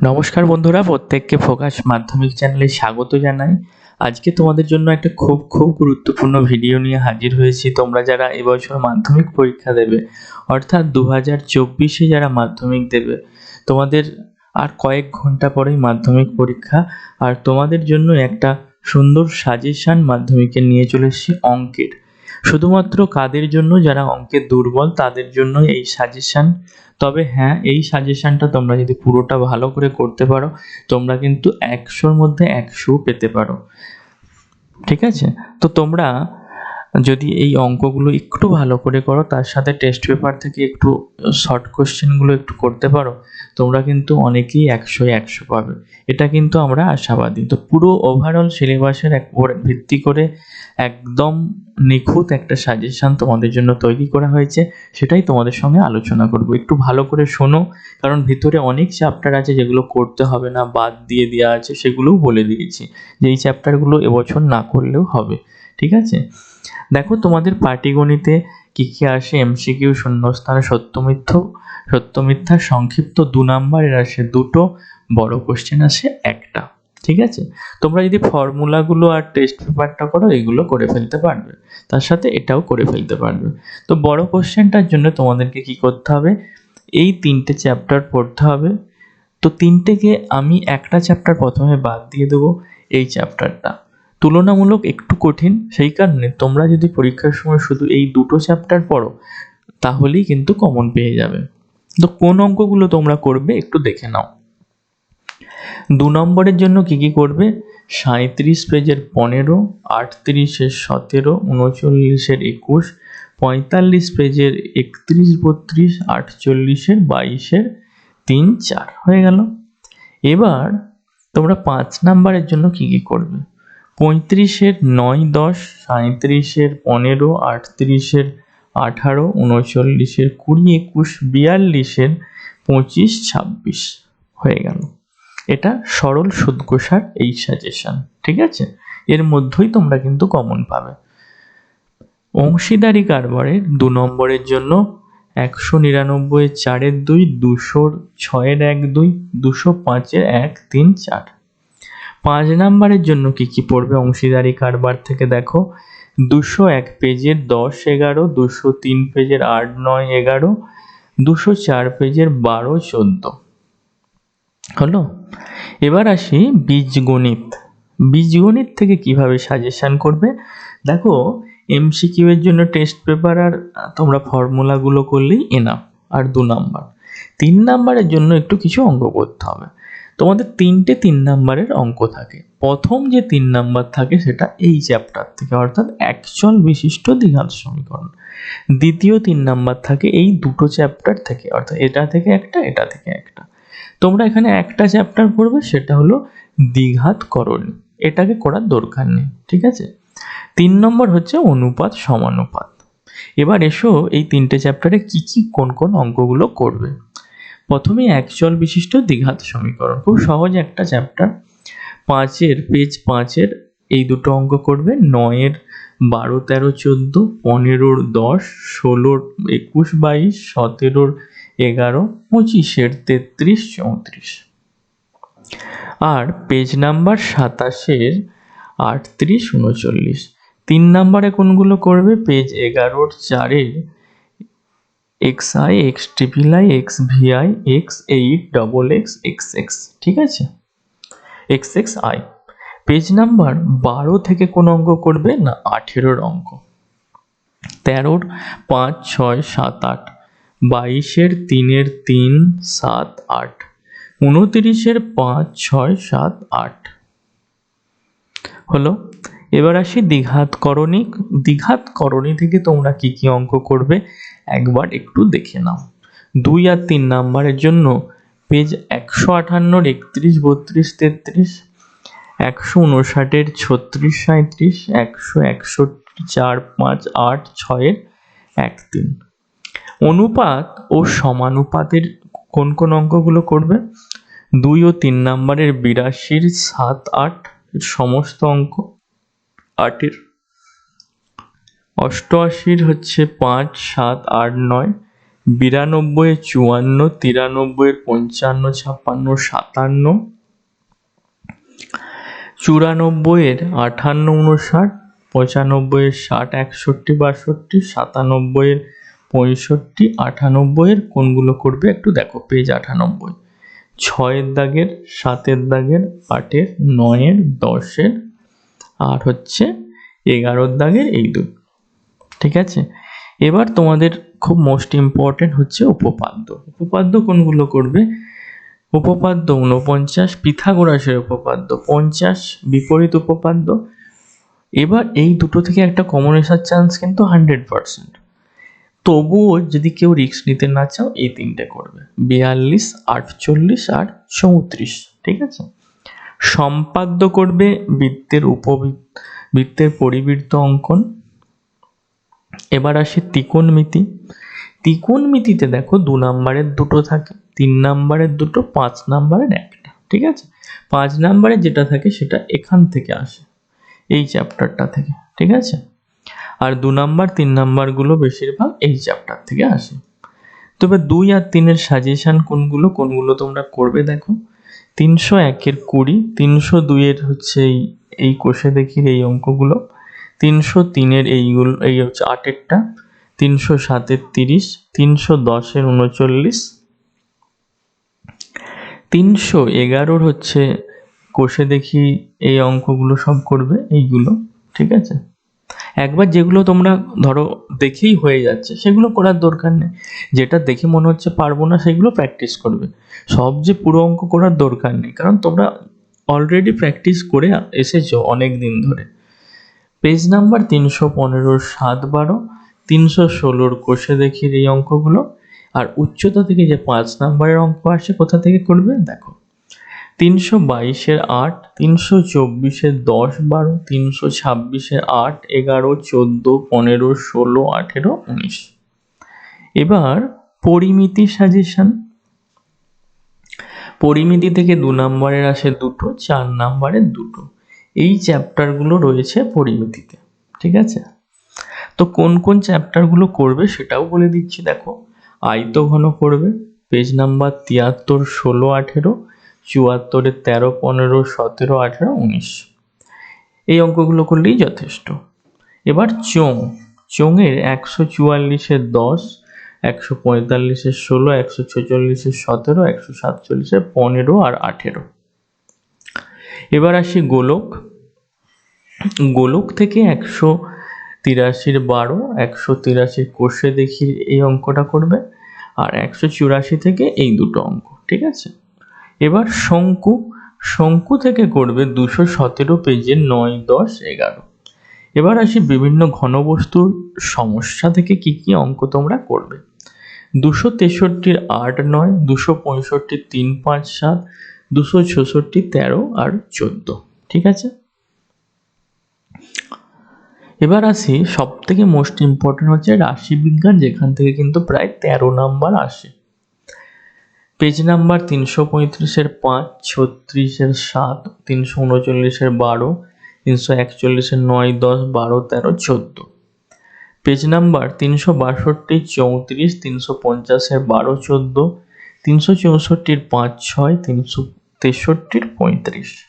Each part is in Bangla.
নমস্কার বন্ধুরা, প্রত্যেককে ফোকাস মাধ্যমিক চ্যানেলে স্বাগত জানাই। আজকে তোমাদের জন্য একটা খুব খুব গুরুত্বপূর্ণ ভিডিও নিয়ে হাজির হয়েছি। তোমরা যারা এবছর মাধ্যমিক পরীক্ষা দেবে, অর্থাৎ দু হাজার চব্বিশে যারা মাধ্যমিক দেবে, তোমাদের আর কয়েক ঘণ্টা পরেই মাধ্যমিক পরীক্ষা। আর তোমাদের জন্য একটা সুন্দর সাজেশান মাধ্যমিকে নিয়ে চলে এসেছি অঙ্কের। শুধুমাত্র কাদের জন্য যারা অঙ্কে দুর্বল, তাদের জন্য এই সাজেশান তবে হ্যাঁ এই সাজেশানটা তোমরা যদি পুরোটা ভালো করে করতে পারো, তোমরা কিন্তু একশোর মধ্যে একশো পেতে পারো। ঠিক আছে? তো তোমরা যদি এই অঙ্কগুলো একটু ভালো করে করো, তার সাথে টেস্ট পেপার থেকে একটু শর্ট কোশ্চেনগুলো একটু করতে পারো, তোমরা কিন্তু অনেকেই একশো একশো পাবে। এটা কিন্তু আমরা আশাবাদী। তো পুরো ওভারঅল সিলেবাসের এক ভিত্তি করে একদম নিখুঁত একটা সাজেশান তোমাদের জন্য তৈরি করা হয়েছে, সেটাই তোমাদের সঙ্গে আলোচনা করব। একটু ভালো করে শোনো, কারণ ভিতরে অনেক চ্যাপ্টার আছে যেগুলো করতে হবে না, বাদ দিয়ে দেওয়া আছে, সেগুলোও বলে দিয়েছি যে এই চ্যাপ্টারগুলো এবছর না করলেও হবে। ঠিক আছে? দেখো তোমাদের পাটিগণিতে কী কী আসে? এমসিকিউ শূন্যস্থান, সত্যমিথ্য। সত্যমিথ্যা সংক্ষিপ্ত দু নাম্বারের আসে দুটো। বড় কোশ্চেন আসে একটা। ঠিক আছে? তোমরা যদি ফর্মুলাগুলো আর টেস্ট পেপারটা করো, এগুলো করে ফেলতে পারবে। তার সাথে এটাও করে ফেলতে পারবে। তো বড় কোশ্চেনটার জন্য তোমাদেরকে কি করতে হবে? এই তিনটে চ্যাপ্টার পড়তে হবে। তো তিনটেকে আমি একটা চ্যাপ্টার প্রথমে বাদ দিয়ে দেবো এই চ্যাপ্টারটা তুলনামূলক একটু কঠিন, সেই কারণে তোমরা যদি পরীক্ষার সময় শুধু এই দুটো চ্যাপ্টার পড়ো, তাহলেই কিন্তু কমন পেয়ে যাবে। তো কোন অঙ্কগুলো তোমরা করবে একটু দেখে নাও। দু নম্বরের জন্য কি কি করবে? সাঁত্রিশ পেজের পনেরো, আটত্রিশের সতেরো, উনচল্লিশের একুশ, পঁয়তাল্লিশ পেজের একত্রিশ, বত্রিশ, আটচল্লিশের বাইশের তিন, চার। হয়ে গেল। এবার তোমরা পাঁচ নাম্বারের জন্য কি কি করবে? পঁয়ত্রিশের নয় দশ সাঁত্রিশের পনেরো, আটত্রিশের আঠারো, উনচল্লিশের কুড়ি, একুশ, বিয়াল্লিশের পঁচিশ, ছাব্বিশ হয়ে গেল। এটা সরল সুদকষার এই সাজেশন ঠিক আছে? এর মধ্যেই তোমরা কিন্তু কমন পাবে। অংশীদারি কারবারের দু নম্বরের জন্য একশো নিরানব্বই চারের দুই, দুশোর ছয়ের এক দুই, দুশো পাঁচের এক, তিন, চার। পাঁচ নাম্বারের জন্য কি কি পড়বে অংশীদারি কারবার থেকে দেখো। দুশো এক পেজের দশ এগারো, দুশো তিন পেজের আট, নয় এগারো, দুশো চার পেজের বারো, চোদ্দ। হলো? এবার আসি বীজগণিত। বীজগণিত থেকে কীভাবে সাজেশান করবে? দেখো এমসিকিউ এর জন্য টেস্ট পেপার আর তোমরা ফর্মুলাগুলো করলেই এনাফ আর দু নাম্বার। তিন নাম্বারের জন্য একটু কিছু অঙ্ক করতে হবে। তোমাদের তিনটে তিন নাম্বারের অঙ্ক থাকে। প্রথম যে তিন নাম্বার থাকে সেটা এই চ্যাপ্টার থেকে, অর্থাৎ একচল বিশিষ্ট দ্বিঘাত সমীকরণ। দ্বিতীয় তিন নাম্বার থাকে এই দুটো চ্যাপ্টার থেকে, অর্থাৎ এটা থেকে একটা, এটা থেকে একটা। তোমরা এখানে একটা চ্যাপ্টার পড়বে, সেটা হলো দ্বিঘাত করণী। এটাকে করার দরকার নেই, ঠিক আছে? তিন নম্বর হচ্ছে অনুপাত সমানুপাত। এবার এসো এই তিনটে চ্যাপ্টারে কি কি কোন কোন অঙ্কগুলো করবে। প্রথমে একচল বিশিষ্ট দ্বিঘাত সমীকরণ। খুব সহজ একটা চ্যাপ্টার পাঁচের পেজ পাঁচের এই দুটো অঙ্ক করবে। নয়ের বারো, তেরো, চোদ্দ, পনেরোর দশ, ষোলোর একুশ, বাইশ, সতেরোর এগারো, পঁচিশের তেত্রিশ, চৌত্রিশ। আর পেজ নাম্বার সাতাশের আটত্রিশ, উনচল্লিশ। তিন নাম্বারে কোনগুলো করবে? পেজ এগারোর চারের X I X triple I X VI X eight double X X X ঠিক আছে? X X I page number বারো থেকে কোন অঙ্ক করবে না আঠেরোর অঙ্ক? তেরোর পাঁচ, ছয়, সাত, আট। বাইশের তিনের তিন, সাত, আট। উনতিরিশের পাঁচ, ছয়, সাত, আট। হলো? এবার আসি দ্বিঘাত করণী। দ্বিঘাত করণী থেকে তোমরা কি কি অঙ্ক করবে? একবার একটু দেখে নাও। দুই আর তিন নাম্বারের জন্য পেজ একশো আটান্নর একত্রিশ, বত্রিশ, তেত্রিশ, একশো উনষাটের ছত্রিশ সাঁত্রিশ একশো একষট্টি, চার, পাঁচ, আট, ছয়ের এক, তিন। অনুপাত ও সমানুপাতের কোন কোন অঙ্কগুলো করবে? দুই ও তিন নাম্বারের বিরাশির সাত, আট সমস্ত অঙ্ক। আটের। অষ্টআশির হচ্ছে পাঁচ, সাত, আট, নয়। বিরানব্বই, চুয়ান্ন তিরানব্বই পঞ্চান্ন, ছাপ্পান্ন, সাতান্ন। চুরানব্বইয়ের আটান্ন উনষাট। পঁচানব্বইয়ের ষাট, একষট্টি, বাষট্টি। সাতানব্বইয়ের পঁয়ষট্টি, আটানব্বইয়ের কোনগুলো করবে একটু দেখো, পেজ আটানব্বই। ছয়ের দাগের, সাতের দাগের, আটের, নয়ের, দশের আর হচ্ছে এগারোর দাগের এই দুই। ঠিক আছে? এবার তোমাদের খুব মোস্ট ইম্পর্টেন্ট হচ্ছে উপপাদ্য। উপপাদ্য কোনগুলো করবে? উপপাদ্য ঊনপঞ্চাশ, পিথাগোরাসের উপপাদ্য পঞ্চাশ, বিপরীত উপপাদ্য। এবার এই দুটো থেকে একটা কমন আসার চান্স কিন্তু হান্ড্রেড পার্সেন্ট তবুও যদি কেউ রিস্ক নিতে না চাও, এই তিনটে করবে। বিয়াল্লিশ, আটচল্লিশ আর চৌত্রিশ। ঠিক আছে? সম্পাদ্য করবে বৃত্তের উপবৃত্ত বৃত্তের পরিবৃত্ত অঙ্কন। এবার আসে ত্রিকোণমিতি ত্রিকোণমিতিতে দেখো দু নাম্বারের দুটো থাকে, তিন নাম্বারের দুটো, পাঁচ নাম্বারের একটা, ঠিক আছে? পাঁচ নাম্বারে যেটা থাকে সেটা এখান থেকে আসে, এই চ্যাপ্টারটা থেকে, ঠিক আছে? আর দু নাম্বার, তিন নাম্বারগুলো বেশিরভাগ এই চ্যাপ্টার থেকে আসে। তবে দুই আর তিনের সাজেশান কোনগুলো কোনগুলো তোমরা করবে দেখো। তিনশো একের কুড়ি, তিনশো দুইয়ের হচ্ছে এই এই কোষে দেখির এই অঙ্কগুলো, তিনশো তিনের এইগুলো, এই হচ্ছে আটেরটা তিনশো সাতের তিরিশ, তিনশো দশের উনচল্লিশ, তিনশো এগারোর হচ্ছে কোষে দেখি এই অঙ্কগুলো সব করবে এইগুলো, ঠিক আছে? একবার যেগুলো তোমরা ধরো দেখেই হয়ে যাচ্ছে, সেগুলো করার দরকার নেই। যেটা দেখে মনে হচ্ছে পারব না, সেগুলো প্র্যাকটিস করবে। সব যে পুরো অঙ্ক করার দরকার নেই, কারণ তোমরা অলরেডি প্র্যাকটিস করে এসেছ অনেক দিন ধরে। পেজ নাম্বার তিনশো পনেরো, সাত বারো, তিনশো ষোলোর কোষে দেখির এই অঙ্কগুলো। আর উচ্চতা থেকে যে পাঁচ নাম্বারের অঙ্ক আসে, কোথা থেকে করবে? দেখো। তিনশো বাইশের আট, তিনশো চব্বিশের দশ বারো, তিনশো ছাব্বিশের আট, এগারো, চোদ্দ, পনেরো, ষোলো, আঠেরো, উনিশ। এবার পরিমিতি সাজেশন। পরিমিতি থেকে দু নম্বরের আসে দুটো, চার নম্বরের দুটো। এই চ্যাপ্টারগুলো রয়েছে পরিমিতিতে, ঠিক আছে? তো কোন কোন চ্যাপ্টারগুলো করবে সেটাও বলে দিচ্ছি, দেখো। আয়ত ঘন করবে, পেজ নাম্বার তিয়াত্তর, ষোলো, আঠেরো চুয়াত্তরের তেরো, পনেরো, সতেরো, আঠেরো, উনিশ। এই অঙ্কগুলো করলেই যথেষ্ট। এবার চোং চোঙের একশো চুয়াল্লিশের দশ, একশো পঁয়তাল্লিশের ষোলো, একশো ছেচল্লিশের সতেরো, একশো সাতচল্লিশের পনেরো আর আঠেরো। এবার আসি গোলক। গোলক থেকে একশো তিরাশির বারো, একশো তিরাশির কোষে দেখি এই অঙ্কটা করবে, আর একশো চুরাশি থেকে এই দুটো অঙ্ক, ঠিক আছে? এবার শঙ্কু শঙ্কু থেকে করবে দুশো সতেরো পেজের নয়, দশ, এগারো। এবার আসি বিভিন্ন ঘনবস্তুর সমস্যা থেকে কি কি অঙ্ক তোমরা করবে। দুশো তেষট্টির আট নয়, দুশো পঁয়ষট্টি তিন, পাঁচ, সাত, দুশো ছষট্টি তেরো আর চোদ্দ, ঠিক আছে? এবার আসি সব থেকে মোস্ট ইম্পর্টেন্ট হচ্ছে রাশিবিজ্ঞান, যেখান থেকে কিন্তু প্রায় তেরো নাম্বার আসে। পেজ নাম্বার তিনশো পঁয়ত্রিশের পাঁচ, ছত্রিশের সাত, তিনশো উনচল্লিশের বারো, তিনশো একচল্লিশের নয়, দশ, বারো, তেরো, চোদ্দ। পেজ নাম্বার তিনশো বাষট্টি, চৌত্রিশ, তিনশো পঞ্চাশের বারো, চোদ্দ, তিনশো চৌষট্টির পাঁচ, ছয়, তিনশো তেষট্টির পঁয়ত্রিশ।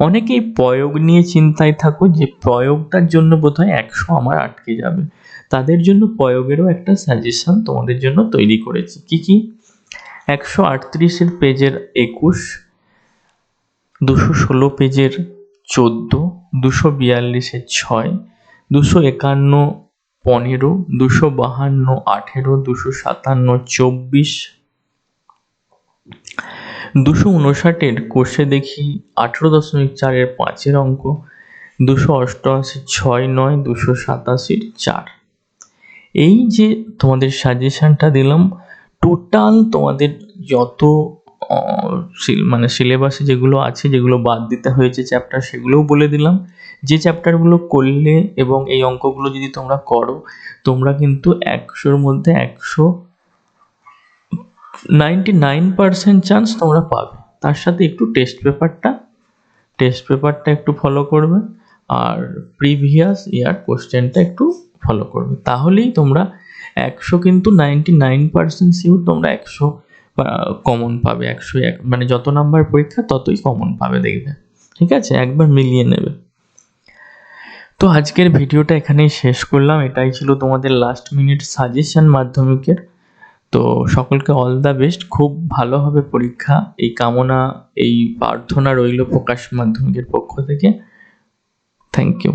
অনেকেই প্রয়োগ নিয়ে চিন্তায় থাকো যে প্রয়োগটার জন্য বোধহয় একশো আমার আটকে যাবে। তাদের জন্য প্রয়োগেরও একটা সাজেশন তোমাদের জন্য তৈরি করেছি। কি কি? একশো আটত্রিশের পেজের একুশ, দুশো ষোলো পেজের চোদ্দ, দুশো বিয়াল্লিশের ছয়, দুশো একান্ন পনেরো, দুশো বাহান্ন আঠেরো, দুশো সাতান্ন চব্বিশ, দুশো উনষাটের কোষে দেখি আঠেরো দশমিক চারের পাঁচের অঙ্ক, দুশো অষ্টআশি ছয় নয়, দুশো সাতাশির চার। এই যে তোমাদের সাজেশানটা দিলাম টোটাল তোমাদের যত মানে সিলেবাসে যেগুলো আছে, যেগুলো বাদ দিতে হয়েছে চ্যাপ্টার সেগুলোও বলে দিলাম। যে চ্যাপ্টারগুলো করলে এবং এই অঙ্কগুলো যদি তোমরা করো, তোমরা কিন্তু একশোর মধ্যে একশো নাইনটি নাইন পার্সেন্ট চান্স তোমরা পাবে। তার সাথে একটু টেস্ট পেপারটা টেস্ট পেপারটা একটু ফলো করবে। আর প্রিভিয়াস ইয়ার কোশ্চেনটা একটু ফলো করবে। তাহলেই তোমরা একশো কিন্তু নাইনটি নাইন পার্সেন্ট শিওর তোমরা একশো কমন পাবে একশো এক মানে যত নাম্বার পরীক্ষা ততই কমন পাবে দেখবে, ঠিক আছে? একবার মিলিয়ে নেবে। তো আজকের ভিডিওটা এখানেই শেষ করলাম। এটাই ছিল তোমাদের লাস্ট মিনিট সাজেশন মাধ্যমিকের। তো সকলকে অল দ্য বেস্ট খুব ভালো হবে পরীক্ষা। এই কামনা, এই প্রার্থনা রইল প্রকাশ মাধ্যমিকের পক্ষ থেকে। Thank you